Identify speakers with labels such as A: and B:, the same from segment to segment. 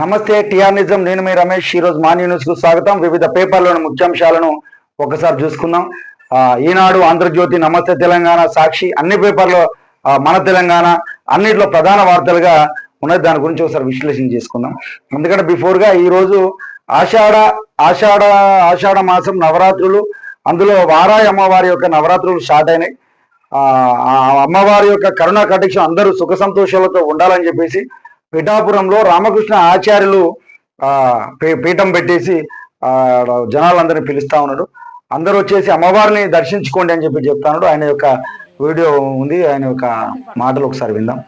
A: నమస్తే టిఆర్ నిజం నేను మీ రమేష్. ఈరోజు మార్నింగ్ న్యూస్కు స్వాగతం. వివిధ పేపర్లోని ముఖ్యాంశాలను ఒకసారి చూసుకుందాం. ఈనాడు ఆంధ్రజ్యోతి నమస్తే తెలంగాణ సాక్షి. అన్ని పేపర్లో మన తెలంగాణ అన్నిట్లో ప్రధాన వార్తలుగా ఉన్నది. దాని గురించి ఒకసారి విశ్లేషణ చేసుకుందాం. ఎందుకంటే బిఫోర్గా ఈరోజు ఆషాఢ ఆషాఢ ఆషాఢ మాసం నవరాత్రులు. అందులో వారాయి అమ్మవారి యొక్క నవరాత్రులు స్టార్ట్ అయినాయి. ఆ అమ్మవారి యొక్క కరుణా కటాక్షం అందరూ సుఖ సంతోషాలతో ఉండాలని చెప్పేసి పిఠాపురంలో రామకృష్ణ ఆచార్యులు పీ- పీఠం పెట్టేసి జనాలందరినీ పిలుస్తా ఉన్నాడు. అందరూ వచ్చేసి అమ్మవారిని దర్శించుకోండి అని చెప్పి చెప్తున్నాడు. ఆయన యొక్క వీడియో ఉంది. ఆయన యొక్క మాటలు ఒకసారి విందాం.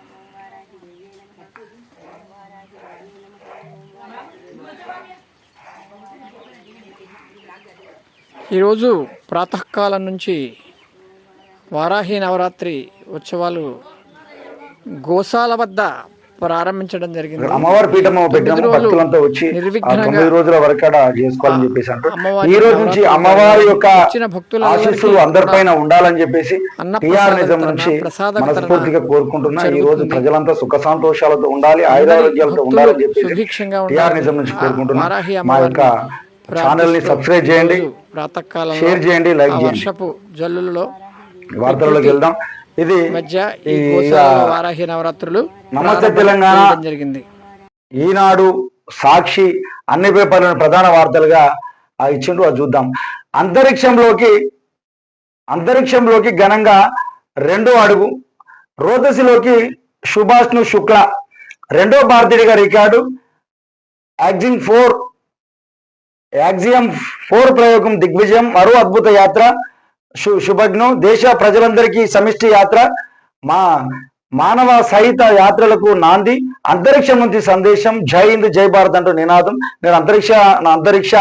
B: ఈరోజు ప్రాతకాలం నుంచి వారాహి నవరాత్రి ఉత్సవాలు గోశాల వద్ద ప్రారంభించడం జరిగింది.
A: అమ్మవారి పీఠం
B: రోజులు
A: భక్తులంతా వచ్చి తొమ్మిది రోజుల వరకు చేసుకోవాలని చెప్పేసి అంటారు ఈ రోజు నుంచి అమ్మవారి యొక్క ఆశీస్సులు అందరిపైన ఉండాలని చెప్పేసి టిఆర్ నిజం నుంచి మనస్ఫూర్తిగా కోరుకుంటున్నా ఈ రోజు. ప్రజలంతా సుఖ సంతోషాలతో ఉండాలి ఆయురారోగ్యాలతో ఉండాలని చెప్పేసి టిఆర్ నిజం నుంచి కోరుకుంటున్నా. మా యొక్క
B: ఛానల్ని
A: సబ్స్క్రైబ్ చేయండి
B: ఈరోజు ప్రాతకాలంలో
A: షేర్ చేయండి లైక్ చేయండి.
B: వర్షపు జల్లులలో
A: వార్తల్లోకి వెళ్దాం. ఇది
B: మధ్య ఈ వారాహి నవరాత్రులు
A: నమస్తే తెలంగాణ.
B: జరిగింది.
A: ఈనాడు సాక్షి అన్ని పేపర్లను ప్రధాన వార్తలుగా ఆ ఇచ్చిండ్రు అది చూద్దాం. అంతరిక్షంలోకి అంతరిక్షంలోకి ఘనంగా రెండో అడుగు. రోదసిలోకి సుభాష్ను శుక్ల రెండో భారతీయుడిగా రికార్డు. యాక్జింగ్ ఫోర్ యాక్సియం ఫోర్ ప్రయోగం దిగ్విజయం మరో అద్భుత యాత్ర. శు శుభజ్ఞం. దేశ ప్రజలందరికీ సమిష్టి యాత్ర. మా మానవ సహిత యాత్రలకు నాంది. అంతరిక్షం నుంచి సందేశం. జై హింద్ జై భారత్ అంటూ నినాదం. నేను అంతరిక్ష నా అంతరిక్ష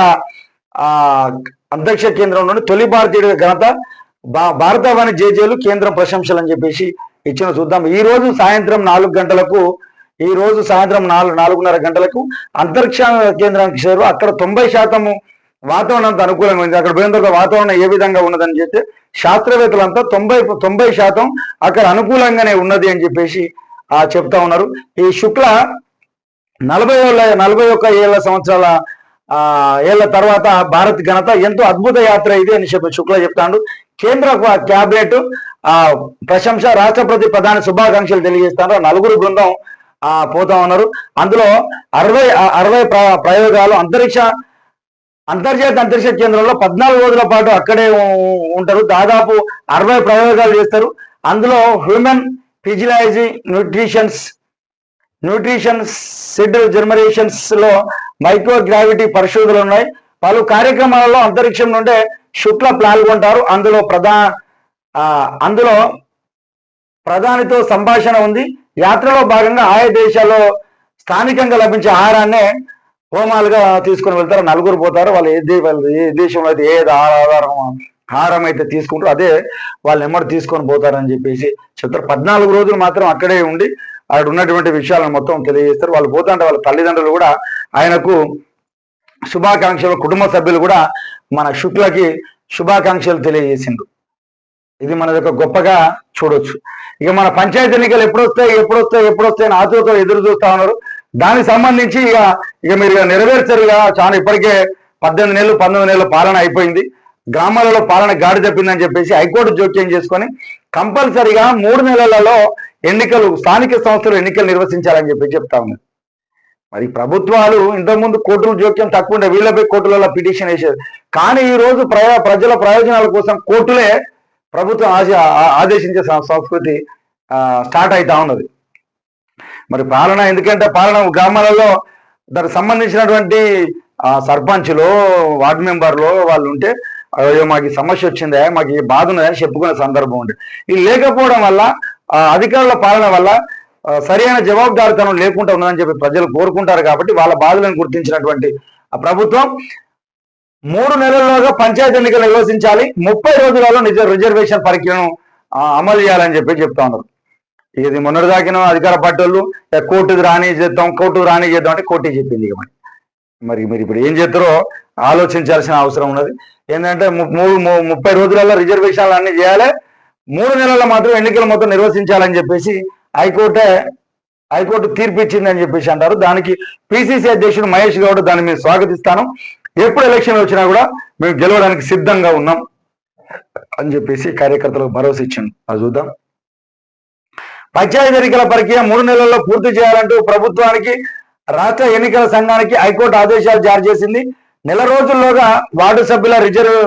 A: అంతరిక్ష కేంద్రం నుండి తొలి భారతీయుడి ఘనత. భా భారతవాణి జేజేలు కేంద్రం ప్రశంసలు అని చెప్పేసి ఇచ్చిన చూద్దాం. ఈ రోజు సాయంత్రం నాలుగు గంటలకు ఈ రోజు సాయంత్రం నాలుగు నాలుగున్నర గంటలకు అంతరిక్ష కేంద్రానికి చేరు. అక్కడ తొంభై శాతము వాతావరణం అంత ఉంది. అక్కడ పోయిన తర్వాత వాతావరణం ఏ విధంగా ఉన్నదని చెప్తే శాస్త్రవేత్తలంతా తొంభై తొంభై శాతం అక్కడ అనుకూలంగానే ఉన్నది అని చెప్పేసి ఆ చెప్తా ఉన్నారు. ఈ శుక్ల నలభై ఏళ్ళ నలభై ఒక్క ఏళ్ళ సంవత్సరాల ఆ ఏళ్ళ తర్వాత భారత్ ఘనత ఎంతో అద్భుత యాత్ర ఇది అని చెప్పి శుక్ల చెప్తాడు. కేంద్ర క్యాబినెట్ ఆ ప్రశంస రాష్ట్రపతి ప్రధాని శుభాకాంక్షలు తెలియజేస్తాడు నలుగురు బృందం ఆ పోతా ఉన్నారు. అందులో అరవై అరవై ప్ర- ప్రయోగాలు అంతరిక్ష అంతర్జాతీయ అంతరిక్ష కేంద్రంలో పద్నాలుగు రోజుల పాటు అక్కడే ఉంటారు. దాదాపు అరవై ప్రయోగాలు చేస్తారు. అందులో human physiology nutritions nutrition seed జర్మరేషన్స్లో micro gravity పరిశోధనలు ఉన్నాయి. పలు కార్యక్రమాలలో అంతరిక్షం నుండే శుక్ల పాల్గొంటారు. అందులో ప్రధా అందులో ప్రధానితో సంభాషణ ఉంది. యాత్రలో భాగంగా ఆయా దేశాల్లో స్థానికంగా లభించే ఆహారాన్నే హోమాలుగా తీసుకొని వెళ్తారు నలుగురు పోతారు వాళ్ళు ఏ వాళ్ళు ఏ దేశంలో అయితే ఏది ఆధారం ఆహారం అయితే తీసుకుంటారో అదే వాళ్ళు ఎమ్మడి తీసుకొని పోతారని చెప్పేసి చెప్తారు. పద్నాలుగు రోజులు మాత్రం అక్కడే ఉండి అక్కడ ఉన్నటువంటి విషయాలను మొత్తం తెలియజేస్తారు. వాళ్ళు పోతుంటే వాళ్ళ తల్లిదండ్రులు కూడా ఆయనకు శుభాకాంక్షలు కుటుంబ సభ్యులు కూడా మన శుక్లకి శుభాకాంక్షలు తెలియజేసిండు ఇది మన యొక్క గొప్పగా చూడొచ్చు. ఇక మన పంచాయతీ ఎన్నికలు ఎప్పుడు వస్తాయి ఎప్పుడు వస్తాయి ఎప్పుడు వస్తాయి అని ఎదురు చూస్తా ఉన్నారు. దానికి సంబంధించి ఇక ఇక మీరు ఇక నెరవేర్చారు ఇక చాలా ఇప్పటికే పద్దెనిమిది నెలలు పంతొమ్మిది నెలల పాలన అయిపోయింది. గ్రామాలలో పాలన గాడి తప్పిందని చెప్పేసి హైకోర్టు జోక్యం చేసుకొని కంపల్సరిగా మూడు నెలలలో ఎన్నికలు స్థానిక సంస్థలు ఎన్నికలు నిర్వహించాలని చెప్పి చెప్తా ఉంది మరి ప్రభుత్వాలు ఇంతకుముందు కోర్టులు జోక్యం తక్కువ ఉండే వీళ్ళపై కోర్టులలో పిటిషన్ వేసేది. కానీ ఈ రోజు ప్రజల ప్రయోజనాల కోసం కోర్టులే ప్రభుత్వం ఆశ- ఆ- ఆదేశించే సంస్కృతి స్టార్ట్ అవుతా ఉన్నది. మరి పాలన ఎందుకంటే పాలన గ్రామాలలో దానికి సంబంధించినటువంటి ఆ, వార్డు మెంబర్లు వాళ్ళు ఉంటే అయ్యో మాకు సమస్య వచ్చిందే మాకు ఈ బాధ ఉన్నదని చెప్పుకునే సందర్భం ఉంది. ఇది లేకపోవడం వల్ల ఆ, అధికారుల పాలన వల్ల సరైన జవాబుదారితనం లేకుండా ఉన్నదని చెప్పి ప్రజలు కోరుకుంటారు కాబట్టి వాళ్ళ బాధలను గుర్తించినటువంటి ఆ ప్రభుత్వం మూడు నెలల్లోగా పంచాయతీ ఎన్నికలు నిర్వహించాలి ముప్పై రోజులలో నిజ రిజర్వేషన్ ప్రక్రియను అమలు చేయాలని చెప్పి చెప్తా ఉన్నారు. ఇది మొన్నటి దాకిన అధికార పార్టీ వాళ్ళు కోర్టుకు రాని చేద్దాం కోర్టుకు రాని చేద్దాం అంటే కోర్టు చెప్పింది ఇక మరి. మరి మీరు ఇప్పుడు ఏం చేస్తారో ఆలోచించాల్సిన అవసరం ఉన్నది. ఏంటంటే మూడు ముప్పై రోజులలో రిజర్వేషన్లు అన్ని చేయాలి. మూడు నెలల్లో మాత్రం ఎన్నికలు మొత్తం నిర్వహించాలని చెప్పేసి హైకోర్టే హైకోర్టు తీర్పు ఇచ్చింది అని చెప్పేసి అంటారు. దానికి పిసిసి అధ్యక్షుడు మహేష్ గౌడ్ దాన్ని మేము స్వాగతిస్తాను. ఎప్పుడు ఎలక్షన్ వచ్చినా కూడా మేము గెలవడానికి సిద్ధంగా ఉన్నాం అని చెప్పేసి కార్యకర్తలకు భరోసా ఇచ్చింది అది చూద్దాం. పంచాయతీ ఎన్నికల ప్రక్రియ మూడు నెలల్లో పూర్తి చేయాలంటూ ప్రభుత్వానికి రాష్ట్ర ఎన్నికల సంఘానికి హైకోర్టు ఆదేశాలు జారీ చేసింది. నెల రోజుల్లోగా వార్డు సభ్యుల రిజర్వ్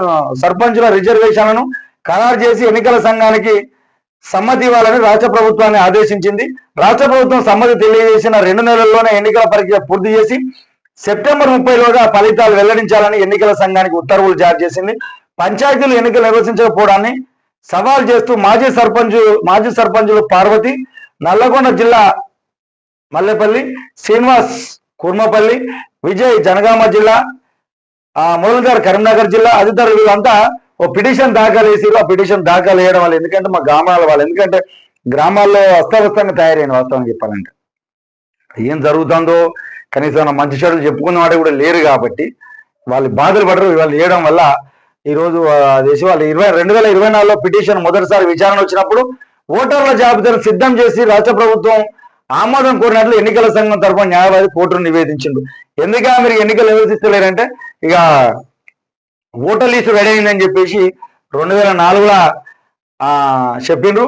A: సర్పంచుల రిజర్వేషన్లను ఖరారు చేసి ఎన్నికల సంఘానికి సమ్మతి ఇవ్వాలని రాష్ట్ర ప్రభుత్వాన్ని ఆదేశించింది. రాష్ట్ర ప్రభుత్వం సమ్మతి తెలియజేసిన రెండు నెలల్లోనే ఎన్నికల ప్రక్రియ పూర్తి చేసి సెప్టెంబర్ ముప్పైలోగా ఫలితాలు వెల్లడించాలని ఎన్నికల సంఘానికి ఉత్తర్వులు జారీ చేసింది. పంచాయతీలు ఎన్నికలు నిర్వహించకపోవడాన్ని సవాల్ చేస్తూ మాజీ సర్పంచ్ మాజీ సర్పంచులు పార్వతి నల్లగొండ జిల్లా మల్లెపల్లి శ్రీనివాస్ కుర్మపల్లి విజయ్ జనగామ జిల్లా ఆ మురళీధర్ కరీంనగర్ జిల్లా అధికారులు వీళ్ళంతా ఓ పిటిషన్ దాఖలు వేసిరు ఆ పిటిషన్ దాఖలు వేయడం వల్ల ఎందుకంటే మా గ్రామాల వాళ్ళు ఎందుకంటే గ్రామాల్లో అస్తవ్యస్తంగా తయారైన వాస్తవం చెప్పాలంటే. ఏం జరుగుతుందో కనీసం నా మంచి చెడులు చెప్పుకున్న వాడే కూడా లేరు కాబట్టి వాళ్ళు బాధలు పడరు వాళ్ళు వేయడం వల్ల ఈ రోజు దేశ వాళ్ళు ఇరవై రెండు వేల ఇరవై నాలుగులో పిటిషన్ మొదటిసారి విచారణ వచ్చినప్పుడు ఓటర్ల జాబితాను సిద్ధం చేసి రాష్ట్ర ప్రభుత్వం ఆమోదం కోరినట్లు ఎన్నికల సంఘం తరఫున న్యాయవాది కోర్టును నివేదించిండు. ఎందుక మీరు ఎన్నికలు నివేదిస్తలేరంటే ఇక ఓటర్ లిస్టు రెడీ అయిందని చెప్పేసి రెండు వేల నాలుగులో చెప్పిండ్రు.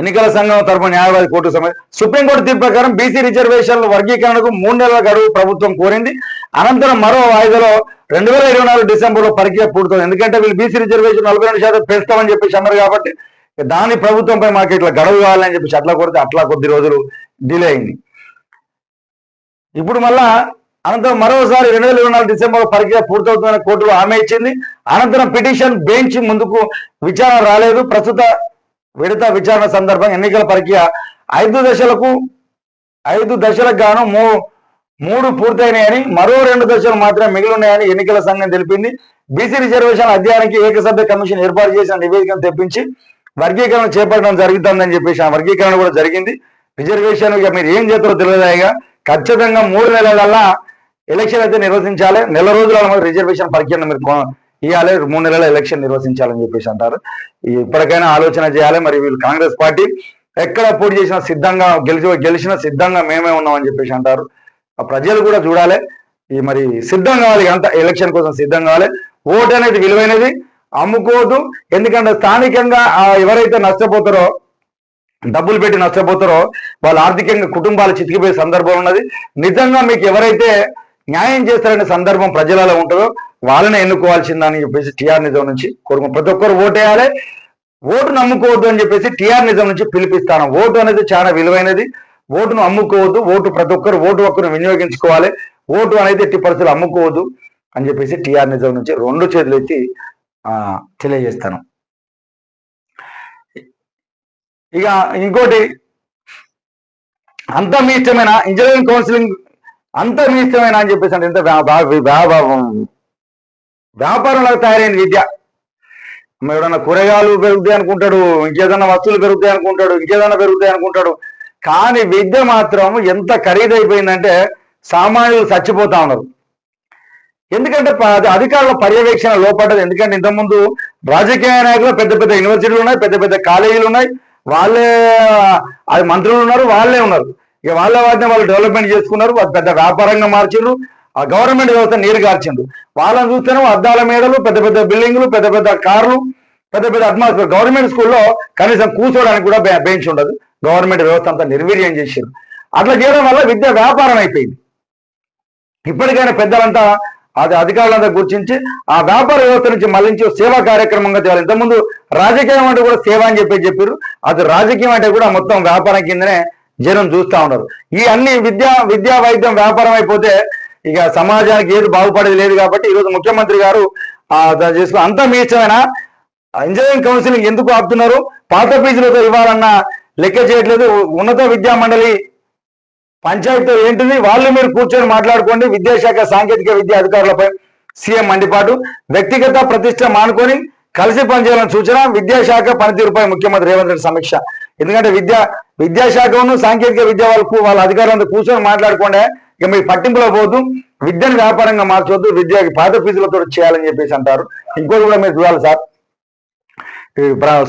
A: ఎన్నికల సంఘం తరఫున న్యాయవాది కోర్టు సమయం సుప్రీంకోర్టు తీర్పు ప్రకారం బీసీ రిజర్వేషన్ల వర్గీకరణకు మూడు నెలల గడువు ప్రభుత్వం కోరింది. అనంతరం మరో వాయిదాలో రెండు వేల ఇరవై నాలుగు డిసెంబర్లో ప్రక్రియ పూర్తవుతుంది. ఎందుకంటే వీళ్ళు బీసీ రిజర్వేషన్ నలభై రెండు శాతం పెంచుతామని చెప్పేసి అన్నారు కాబట్టి దాని ప్రభుత్వంపై మాకు ఇట్లా గడువు కావాలని చెప్పేసి అట్లా కొడితే అట్లా కొద్ది రోజులు డిలే అయింది. ఇప్పుడు మళ్ళా అనంతరం మరోసారి రెండు వేల ఇరవై నాలుగు డిసెంబర్ ప్రక్రియ పూర్తవుతుందని కోర్టులో హామీ ఇచ్చింది. అనంతరం పిటిషన్ బెంచ్ ముందుకు విచారణ రాలేదు. ప్రస్తుత విడత విచారణ సందర్భంగా ఎన్నికల ప్రక్రియ ఐదు దశలకు ఐదు దశలకు గాను మూ మూడు పూర్తయినాయని మరో రెండు దశలు మాత్రమే మిగిలి ఉన్నాయని ఎన్నికల సంఘం తెలిపింది. బీసీ రిజర్వేషన్ అధ్యయనానికి ఏకసభ్య కమిషన్ ఏర్పాటు చేసిన నివేదికను తెప్పించి వర్గీకరణ చేపట్టడం జరుగుతుందని చెప్పేసి ఆ వర్గీకరణ కూడా జరిగింది. రిజర్వేషన్ ఇక మీరు ఏం చేస్తారో తెలియదాయిగా ఖచ్చితంగా మూడు నెలలల్లా ఎలక్షన్ అయితే నిర్వహించాలి. నెల రోజుల రిజర్వేషన్ ప్రక్రియను మీరు ఇవ్వాలి మూడు నెలల ఎలక్షన్ నిర్వహించాలని చెప్పేసి అంటారు. ఇప్పటికైనా ఆలోచన చేయాలి. మరి వీళ్ళు కాంగ్రెస్ పార్టీ ఎక్కడ పోటీ చేసినా సిద్ధంగా గెలిచి గెలిచినా సిద్ధంగా మేమే ఉన్నామని చెప్పేసి అంటారు. ఆ ప్రజలు కూడా చూడాలి. ఈ మరి సిద్ధం కావాలి అంత ఎలక్షన్ కోసం సిద్ధం కావాలి. ఓటు అనేది విలువైనది అమ్ముకోవద్దు. ఎందుకంటే స్థానికంగా ఎవరైతే నష్టపోతారో డబ్బులు పెట్టి నష్టపోతారో వాళ్ళ ఆర్థికంగా కుటుంబాలు చితికిపోయే సందర్భం ఉన్నది. నిజంగా మీకు ఎవరైతే న్యాయం చేస్తారనే సందర్భం ప్రజలలో ఉంటుందో వాళ్ళని ఎన్నుకోవాల్సిందని చెప్పేసి టీఆర్ నిజం నుంచి కోరుకు ప్రతి ఒక్కరు ఓటేయాలి ఓటు నమ్ముకోవద్దు అని చెప్పేసి టీఆర్ నిజం నుంచి పిలిపిస్తాను. ఓటు అనేది చాలా విలువైనది. ఓటును అమ్ముకోవద్దు ఓటు ప్రతి ఒక్కరు ఓటు ఒక్కరు వినియోగించుకోవాలి ఓటు అనేది ఎట్టి పరిస్థితులు అమ్ముకోవద్దు అని చెప్పేసి టీఆర్ నిజం నుంచి రెండు చేతులు ఎత్తి తెలియజేస్తాను. ఇక ఇంకోటి అంత మీ ఇష్టమైన ఇంజనీరింగ్ కౌన్సిలింగ్ అంత మీ ఇష్టమైన అని చెప్పేసి అంటే ఎంత వ్యా- తయారైన విద్య. మరి ఎవడన్నా కూరగాయలు పెరుగుతాయి అనుకుంటాడు ఇంకేదన్నా వస్తువులు పెరుగుతాయి అనుకుంటాడు ఇంకేదన్నా పెరుగుతాయి అనుకుంటాడు కానీ విద్య మాత్రం ఎంత ఖరీదైపోయిందంటే సామాన్యులు చచ్చిపోతా ఉన్నారు. ఎందుకంటే అది అధికారుల పర్యవేక్షణ లోపడ్డది. ఎందుకంటే ఇంతకుముందు రాజకీయ నాయకులు పెద్ద పెద్ద యూనివర్సిటీలు ఉన్నాయి పెద్ద పెద్ద కాలేజీలు ఉన్నాయి. వాళ్ళే అది మంత్రులు ఉన్నారు వాళ్ళే ఉన్నారు. ఇక వాళ్ళ వాటిని వాళ్ళు డెవలప్మెంట్ చేసుకున్నారు పెద్ద వ్యాపారంగా మార్చిండ్రు ఆ గవర్నమెంట్ వ్యవస్థ నీరు కార్చిండ్రు వాళ్ళని చూస్తేనే అద్దాల మేడలు పెద్ద పెద్ద బిల్డింగ్లు పెద్ద పెద్ద కార్లు పెద్ద పెద్ద అట్మాస్ఫియర్. గవర్నమెంట్ స్కూల్లో కనీసం కూర్చోడానికి కూడా బె- బెంచ్ ఉండదు. గవర్నమెంట్ వ్యవస్థ అంతా నిర్వీర్యం చేసారు అట్లా చేయడం వల్ల విద్య వ్యాపారం అయిపోయింది. ఇప్పటికైనా పెద్దలంతా అది అధికారులంతా గుర్తించి ఆ వ్యాపార వ్యవస్థ నుంచి మళ్ళించి సేవా కార్యక్రమంగా తేవాలి ఇంతకుముందు రాజకీయం అంటే కూడా సేవ అని చెప్పి చెప్పారు. అది రాజకీయం అంటే కూడా మొత్తం వ్యాపారం కిందనే జనం చూస్తా ఉన్నారు. ఈ అన్ని విద్యా విద్యా వైద్యం వ్యాపారం అయిపోతే ఇక సమాజానికి ఏది బాగుపడేది లేదు కాబట్టి ఈరోజు ముఖ్యమంత్రి గారు ఆ చేసుకుని అంతా మీ ఇష్టమైన ఇంజనీరింగ్ కౌన్సిలింగ్ ఎందుకు ఆపుతున్నారు? పాత ఫీజులతో ఇవ్వాలన్న లెక్క చేయట్లేదు. ఉన్నత విద్యా మండలి పంచాయతీ ఏంటిది? వాళ్ళు మీరు కూర్చొని మాట్లాడుకోండి. విద్యాశాఖ సాంకేతిక విద్యా అధికారులపై సీఎం మండిపాటు. వ్యక్తిగత ప్రతిష్ట మానుకొని కలిసి పనిచేయాలని సూచన. విద్యాశాఖ పనితీరుపై ముఖ్యమంత్రి రేవంత్ రెడ్డి సమీక్ష. ఎందుకంటే విద్యా విద్యాశాఖను సాంకేతిక విద్య వాళ్ళకు వాళ్ళ అధికారులంతా కూర్చొని మాట్లాడుకోండి. ఇక మీ పట్టింపులో పోదు. విద్యను వ్యాపారంగా మార్చవద్దు విద్యకి పాత ఫీజులతో చేయాలని చెప్పేసి అంటారు. ఇంకోటి కూడా మీరు చూడాలి సార్.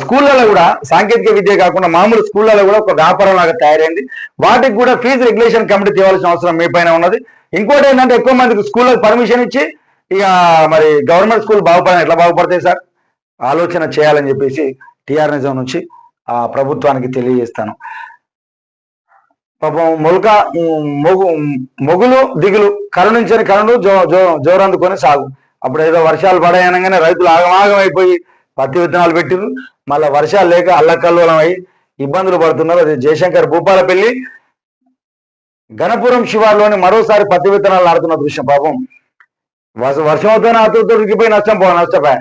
A: స్కూళ్ళలో కూడా సాంకేతిక విద్య కాకుండా మామూలు స్కూళ్ళలో కూడా ఒక వ్యాపారం లాగా తయారైంది. వాటికి కూడా ఫీజు రెగ్యులేషన్ కమిటీ తేవాల్సిన అవసరం మీ పైన ఉన్నది. ఇంకోటి ఏంటంటే ఎక్కువ మందికి స్కూళ్ళకి పర్మిషన్ ఇచ్చి ఇక మరి గవర్నమెంట్ స్కూల్ బాగుపడ ఎట్లా బాగుపడతాయి సార్? ఆలోచన చేయాలని చెప్పేసి టిఆర్ నిజం నుంచి ఆ ప్రభుత్వానికి తెలియజేస్తాను. పాపం మొలక మొగు మొగులు దిగులు కరుణించని కరుణు జో జో జోరందుకొని సాగు. అప్పుడు ఏదో వర్షాలు పడాయనగానే రైతులు ఆగమాగం అయిపోయి పత్తి విత్తనాలు పెట్టిరు మళ్ళీ వర్షాలు లేక అల్లకల్లోలం అయ్యి ఇబ్బందులు పడుతున్నారు. అది జయశంకర్ భూపాలపల్లి గణపురం శివార్లోని మరోసారి పత్తి విత్తనాలు ఆడుతున్న దృశ్యం పాపం. వర్ష వర్షం అవుతానే అతడితో ఉరికిపోయి నష్టం నష్టపోయా.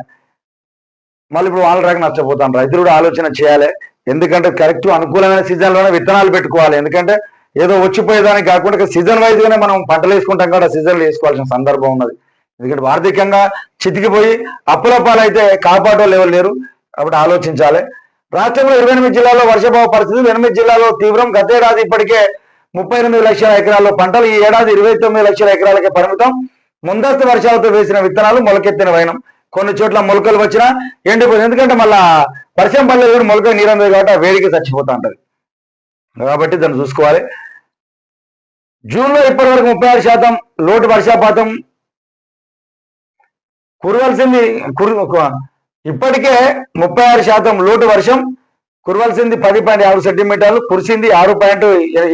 A: మళ్ళీ ఇప్పుడు వాళ్ళ రాక నష్టపోతాను రైతులు కూడా ఆలోచన చేయాలి. ఎందుకంటే కరెక్ట్ అనుకూలమైన సీజన్లోనే విత్తనాలు పెట్టుకోవాలి. ఎందుకంటే ఏదో వచ్చిపోయేదానికి కాకుండా సీజన్ వైజ్గానే మనం పంటలు వేసుకుంటాం కూడా సీజన్లు వేసుకోవాల్సిన సందర్భం ఉన్నది. ఎందుకంటే ఆర్థికంగా చితికిపోయి అప్పుల పాలైతే కాపాడోళ్ళు ఎవరు లేరు. కాబట్టి ఆలోచించాలి. రాష్ట్రంలో ఇరవై ఎనిమిది జిల్లాల్లో వర్షభావ పరిస్థితులు ఎనిమిది జిల్లాల్లో తీవ్రం గతేడాది ఇప్పటికే ముప్పై ఎనిమిది లక్షల ఎకరాల్లో పంటలు ఈ ఏడాది ఇరవై తొమ్మిది లక్షల ఎకరాలకే పరిమితం. ముందస్తు వర్షాలతో వేసిన విత్తనాలు మొలకెత్తిన వైనం. కొన్ని చోట్ల మొలకలు వచ్చినా ఎండిపోయింది ఎందుకంటే మళ్ళా వర్షం పడలేదు కూడా మొలక నీరందదు కాబట్టి ఆ వేడికి చచ్చిపోతా ఉంటది. కాబట్టి దాన్ని చూసుకోవాలి. జూన్లో ఇప్పటి వరకు ముప్పై ఆరు శాతం లోటు వర్షపాతం కురవలసింది ఇప్పటికే ముప్పై ఆరు శాతం లోటు వర్షం కురవలసింది పది పాయింట్ ఆరు సెంటీమీటర్లు కురిసింది ఆరు పాయింట్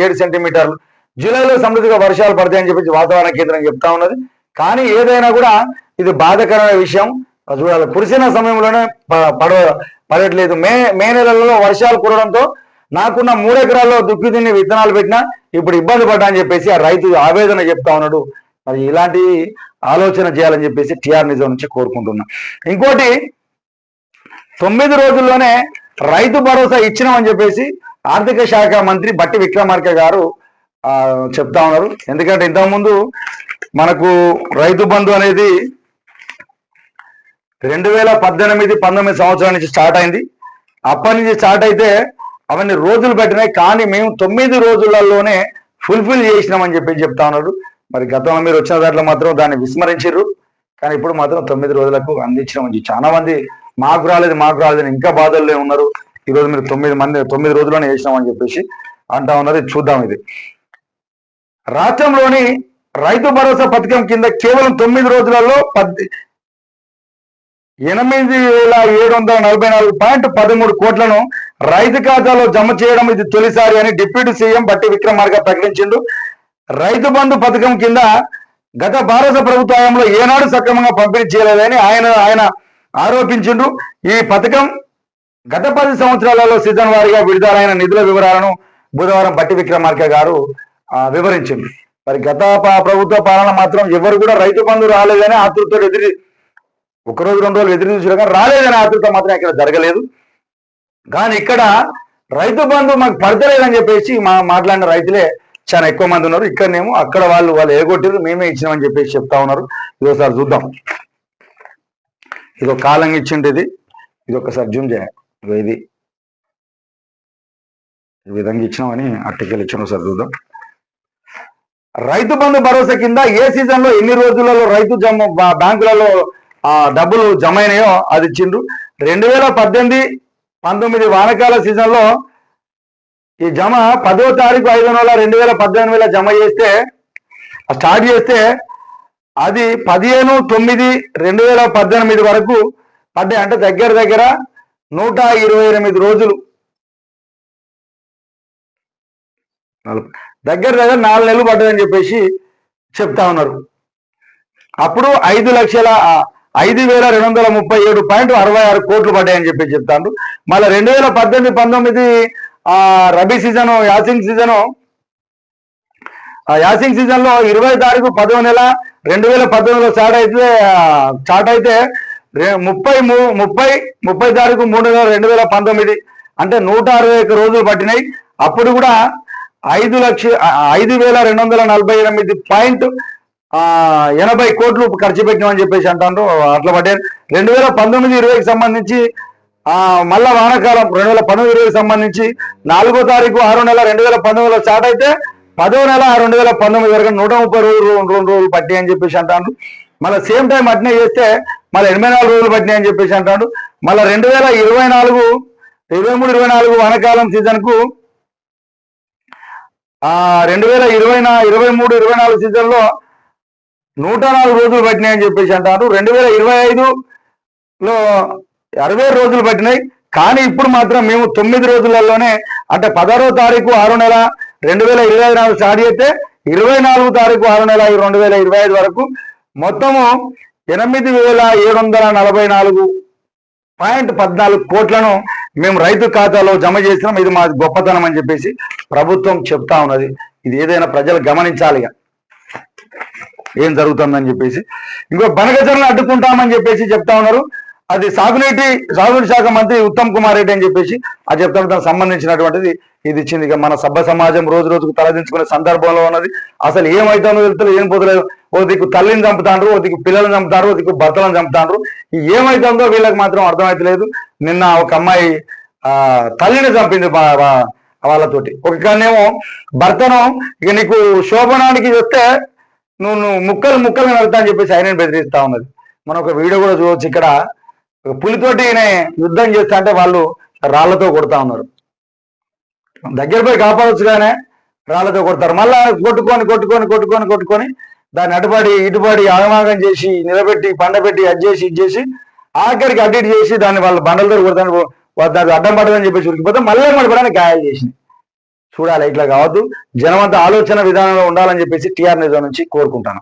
A: ఏడు సెంటీమీటర్లు. జూలైలో సమృద్ధిగా వర్షాలు పడతాయని చెప్పి వాతావరణ కేంద్రం చెప్తా ఉన్నది. కానీ ఏదైనా కూడా ఇది బాధాకరమైన విషయం. చూడాలి కురిసిన సమయంలోనే ప- పడ పడట్లేదు మే మే నెలలో వర్షాలు కురడంతో నాకున్న మూడెకరాల్లో దుక్కి తిని విత్తనాలు పెట్టినా ఇప్పుడు ఇబ్బంది పడ్డా అని చెప్పేసి ఆ రైతు ఆవేదన చెప్తా ఉన్నాడు. మరి ఇలాంటి ఆలోచన చేయాలని చెప్పేసి టిఆర్ నిజం నుంచి కోరుకుంటున్నా. ఇంకోటి తొమ్మిది రోజుల్లోనే రైతు భరోసా ఇచ్చినామని చెప్పేసి ఆర్థిక శాఖ మంత్రి బట్టి విక్రమార్క గారు చెప్తా ఉన్నారు. ఎందుకంటే ఇంతకుముందు మనకు రైతు బంధు అనేది రెండు వేల పద్దెనిమిది పంతొమ్మిది సంవత్సరాల నుంచి స్టార్ట్ అయింది. అప్పటి నుంచి స్టార్ట్ అయితే అవన్నీ రోజులు పెట్టినాయి. కానీ మేము తొమ్మిది రోజులలోనే ఫుల్ఫిల్ చేసినామని చెప్పి చెప్తా ఉన్నారు. మరి గతంలో మీరు వచ్చిన దాంట్లో మాత్రం దాన్ని విస్మరించారు కానీ ఇప్పుడు మాత్రం తొమ్మిది రోజులకు అందించడం చెప్పి చాలా మంది మాకు రాలేదు మాకు రాలేదు ఇంకా బాధల్లో ఉన్నారు. ఈ రోజు మీరు తొమ్మిది మంది తొమ్మిది రోజుల్లోనే చేసినామని చెప్పేసి అంటా ఉన్నది. చూద్దాం ఇది. రాష్ట్రంలోని రైతు భరోసా పథకం కింద కేవలం తొమ్మిది రోజులలో పద్ది ఎనిమిది వేల ఏడు వందల నలభై నాలుగు పాయింట్ పదమూడు కోట్లను రైతు ఖాతాలో జమ చేయడం ఇది తొలిసారి అని డిప్యూటీ సీఎం బట్టి విక్రమార్క ప్రకటించిండు. రైతు బంధు పథకం కింద గత భారత ప్రభుత్వంలో ఏనాడు సక్రమంగా పంపిణీ చేయలేదని ఆయన ఆయన ఆరోపించిండు. ఈ పథకం గత పది సంవత్సరాలలో సీజన్ వారీగా విడుదలైన నిధుల వివరాలను బుధవారం బట్టి విక్రమార్క గారు వివరించింది మరి గత ప్రభుత్వ పాలన మాత్రం ఎవరు కూడా రైతు బంధు రాలేదని ఆతృతతో ఎదురు ఒక రోజు రెండు రోజులు ఎదురు చూసారు కానీ రాలేదని ఆతృత మాత్రం ఇక్కడ జరగలేదు. కానీ ఇక్కడ రైతు బంధు మాకు పడతలేదని చెప్పేసి మా మాట్లాడిన రైతులే చాలా ఎక్కువ మంది ఉన్నారు. ఇక్కడనేమో అక్కడ వాళ్ళు వాళ్ళు ఎగొట్టారు మేమే ఇచ్చినామని చెప్పేసి చెప్తా ఉన్నారు. ఇది ఒకసారి చూద్దాం. ఇది ఒక కాలం ఇచ్చింటిది ఇది ఒకసారి జూమ్ చేయాలి ఇది ఈ విధంగా ఇచ్చినామని అట్టకెళ్ళి ఇచ్చిన ఒకసారి చూద్దాం. రైతు బంధు భరోసా కింద ఏ సీజన్లో ఎన్ని రోజులలో రైతు జమ బ్యాంకులలో ఆ డబ్బులు జమ అయినాయో అది ఇచ్చిండ్రు. రెండు వేల పద్దెనిమిది పంతొమ్మిది వానకాల సీజన్లో ఈ జమ పదో తారీఖు ఐదు నెల రెండు వేల పద్దెనిమిది వేల జమ చేస్తే స్టార్ట్ చేస్తే అది పదిహేను తొమ్మిది రెండు వేల పద్దెనిమిది వరకు పడ్డాయి. అంటే దగ్గర దగ్గర నూట ఇరవై ఎనిమిది రోజులు. దగ్గర దగ్గర నాలుగు నెలలు పడ్డదని చెప్పేసి చెప్తా ఉన్నారు. అప్పుడు ఐదు లక్షల ఐదు వేల రెండు వందల ముప్పై ఏడు పాయింట్ అరవై ఆరు కోట్లు పడ్డాయని చెప్పి చెప్తాను మళ్ళీ రెండు వేల పద్దెనిమిది పంతొమ్మిది ఆ రబీ సీజను యాసింగ్ సీజను. యాసింగ్ సీజన్లో ఇరవై తారీఖు పదో నెల రెండు వేల పద్దెనిమిదిలో స్టార్ట్ అయితే స్టార్ట్ అయితే ముప్పై మూ- ముప్పై ముప్పై తారీఖు మూడు నెల రెండు వేల పంతొమ్మిది. అంటే నూట అరవై ఒక్క రోజులు పట్టినాయి. అప్పుడు కూడా ఐదు లక్ష ఐదు వేల రెండు వందల నలభై ఎనిమిది పాయింట్ ఎనభై కోట్లు ఖర్చు పెట్టినామని చెప్పేసి అంటారు అట్లా పట్టారు రెండు వేల పంతొమ్మిది ఇరవైకి సంబంధించి మళ్ళా వానాకాలం రెండు వేల పంతొమ్మిది ఇరవై సంబంధించి నాలుగో తారీఖు ఆరో నెల రెండు వేల పంతొమ్మిదిలో స్టార్ట్ అయితే పదో నెల రెండు వేల పంతొమ్మిది వరకు నూట ముప్పై రోజులు రెండు రోజులు పట్టినాయి అని చెప్పేసి అంటాడు మళ్ళీ సేమ్ టైం అట్నే చేస్తే మళ్ళీ ఎనభై నాలుగు రోజులు పట్టినాయి అని చెప్పేసి అంటాడు మళ్ళీ రెండు వేల ఇరవై నాలుగు ఇరవై మూడు ఇరవై నాలుగు వానకాలం సీజన్కు రెండు వేల ఇరవై నా ఇరవై మూడు ఇరవై నాలుగు సీజన్లో నూట నాలుగు రోజులు పట్టినాయి అని చెప్పేసి అంటారు రెండు వేల ఇరవై ఐదులో అరవై రోజులు పట్టినాయి. కానీ ఇప్పుడు మాత్రం మేము తొమ్మిది రోజులలోనే అంటే పదహారో తారీఖు ఆరు నెల రెండు వేల ఇరవై ఐదు నాలుగు స్టార్ట్ చేస్తే ఇరవై నాలుగు తారీఖు ఆరు నెల రెండు వేల ఇరవై ఐదు వరకు మొత్తము ఎనిమిది వేల ఏడు వందల నలభై నాలుగు పాయింట్ పద్నాలుగు కోట్లను మేము రైతు ఖాతాలో జమ చేసినాం. ఇది మా గొప్పతనం అని చెప్పేసి ప్రభుత్వం చెప్తా ఉన్నది. ఇది ఏదైనా ప్రజలు గమనించాలి ఏం జరుగుతుందని చెప్పేసి. ఇంకో బనగచరణ అడ్డుకుంటామని చెప్పేసి చెప్తా ఉన్నారు. అది సాగునీటి సాగునీటి శాఖ మంత్రి ఉత్తమ్ కుమార్ రెడ్డి అని చెప్పేసి అది చెప్తాను దానికి సంబంధించినటువంటిది ఇది ఇచ్చింది. ఇక మన సభ్య సమాజం రోజు రోజుకు తలదించుకునే సందర్భంలో ఉన్నది. అసలు ఏమైతుందో తెలుస్తలేదు ఏం పోతలేదు. ఓ దిక్కు తల్లిని చంపుతాండ్రు ఓ దిక్కు పిల్లల్ని చంపుతారు ఓ దిక్కు భర్తలను చంపుతాండ్రు. ఏమవుతుందో ఏమైతుందో వీళ్ళకి మాత్రం అర్థమవుతలేదు నిన్న ఒక అమ్మాయి ఆ తల్లిని చంపింది వాళ్ళతోటి. ఒక కాడనేమో భర్తను ఇక నీకు శోభనానికి వస్తే నువ్వు ముక్కలు ముక్కలు నడుతా అని చెప్పేసి ఆయన బెదిరిస్తా ఉన్నది. మనం ఒక వీడియో కూడా చూడవచ్చు ఇక్కడ. పులితోటి యుద్ధం చేస్తా అంటే వాళ్ళు రాళ్ళతో కొడతా ఉన్నారు. దగ్గర పోయి కాపాడొచ్చు కానీ రాళ్ళతో కొడతారు. మళ్ళా కొట్టుకొని కొట్టుకొని కొట్టుకొని కొట్టుకొని దాన్ని అటుపడి ఇటుపడి ఆగమాగం చేసి నిలబెట్టి పండబెట్టి అది చేసి ఇది చేసి ఆఖరికి అడ్డిట్ చేసి దాన్ని వాళ్ళ బండలతో కొడతాను దానికి అడ్డం పడదని చెప్పేసి ఉరికిపోతే మళ్ళీ మడిపడానికి గాయాలు చేసింది చూడాలి ఇట్లా కావద్దు. జనమంతా ఆలోచన విధానంలో ఉండాలని చెప్పేసి టీఆర్ నిజం నుంచి కోరుకుంటాను